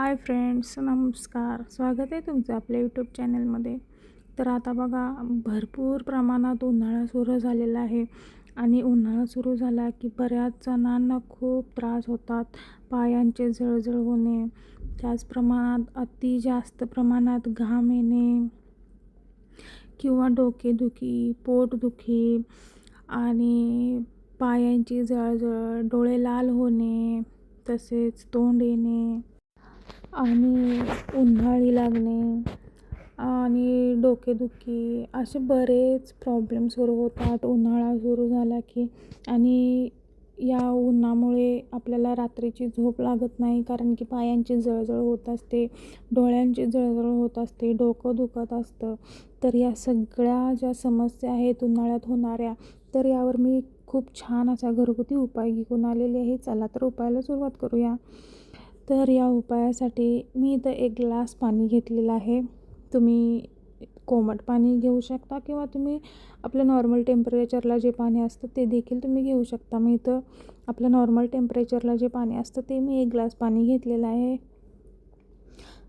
Hi friends नमस्कार. स्वागत आहे तुमचं आपल्या यूट्यूब चॅनलमध्ये तर आता बघा भरपूर प्रमाणात उन्हाळा सुरू झालेला आहे. आणि उन्हाळा सुरू झाला की बऱ्याच जणांना खूप त्रास होतात पायांचे जळजळ होणे त्याच प्रमाणात अति जास्त प्रमाणात घाम येणे किंवा डोकेदुखी पोटदुखी आणि पायांची जळजळ डोळे लाल होणे तसेच तोंड येणे. आणि उन्हाळी लागणे आणि डोकेदुखी असे बरेच प्रॉब्लेम सुरू होतात. उन्हाळा सुरू झाला की आणि या उन्हामुळे आपल्याला रात्रीची झोप लागत नाही कारण की पायांची जळजळ होत असते डोळ्यांची जळजळ होत असते डोकं दुखत असतं. तर या सगळ्या ज्या समस्या आहेत उन्हाळ्यात होणाऱ्या तर यावर मी खूप छान असा घरगुती उपाय घेऊन आलेले आहे. चला तर उपायाला सुरुवात करूया. तर या उपायासाठी मी इथं एक ग्लास पाणी घेतलेलं आहे. तुम्ही कोमट पाणी घेऊ शकता किंवा तुम्ही आपलं नॉर्मल टेम्परेचरला जे पाणी असतं ते देखील तुम्ही घेऊ शकता. मी इथं आपलं नॉर्मल टेम्परेचरला जे पाणी असतं ते मी एक ग्लास पाणी घेतलेलं आहे.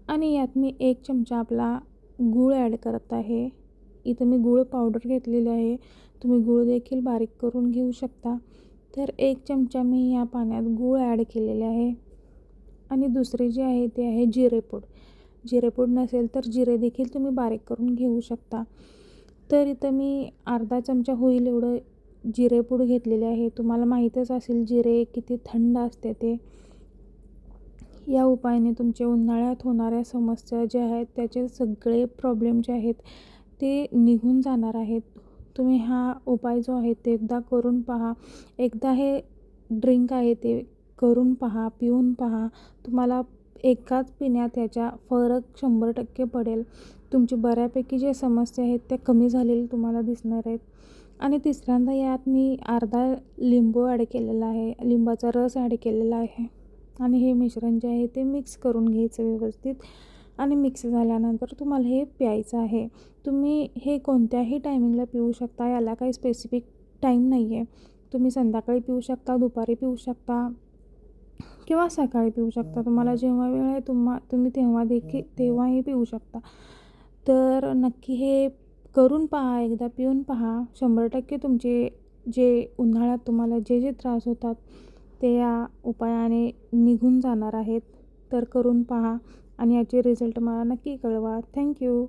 आणि यात मी एक चमचा आपला गूळ ॲड करत आहे. इथं मी गूळ पावडर घेतलेली आहे. तुम्ही गूळ देखील बारीक करून घेऊ शकता. तर एक चमचा मी या पाण्यात गूळ ॲड केलेले आहे. आणि दुसरे जे आहे ते आहे जिरेपूड जिरेपूड नसेल तर जिरे देखील तुम्ही बारीक करून घेऊ शकता. तर इथं मी अर्धा चमचा होईल एवढं जिरेपूड घेतलेले आहे. तुम्हाला माहीतच असेल जिरे किती थंड असते ते. या उपायाने तुमच्या उन्हाळ्यात होणाऱ्या समस्या ज्या आहेत त्याचे सगळे प्रॉब्लेम जे आहेत ते निघून जाणार आहेत. तुम्ही हा उपाय जो आहे ते एकदा करून पहा. एकदा हे ड्रिंक आहे ते करून पहा पिऊन पहा. तुम्हाला एकाच पिण्यात याच्या फरक शंभर टक्के पडेल. तुमची बऱ्यापैकी जे समस्या आहेत त्या कमी झालेल्या तुम्हाला दिसणार आहेत. आणि तिसऱ्यांदा यात मी अर्धा लिंबू ॲड केलेला आहे लिंबाचा रस ॲड केलेला आहे. आणि हे मिश्रण जे आहे ते मिक्स करून घ्यायचं व्यवस्थित. आणि मिक्स झाल्यानंतर तुम्हाला हे प्यायचं आहे. तुम्ही हे कोणत्याही टायमिंगला पिऊ शकता याला काही स्पेसिफिक टाईम नाही आहे तुम्ही संध्याकाळी पिऊ शकता दुपारी पिऊ शकता. किंवा सकाळी पिऊ शकता. तुम्हाला जेव्हा वेळ आहे तुम्हा तुम्ही तेव्हा देखील तेव्हाही पिऊ शकता. तर नक्की हे करून पहा एकदा पिऊन पहा. शंभर टक्के तुमचे जे उन्हाळ्यात तुम्हाला जे जे त्रास होतात ते या उपायाने निघून जाणार आहेत. तर करून पहा आणि याचे रिझल्ट मला नक्की कळवा. थँक्यू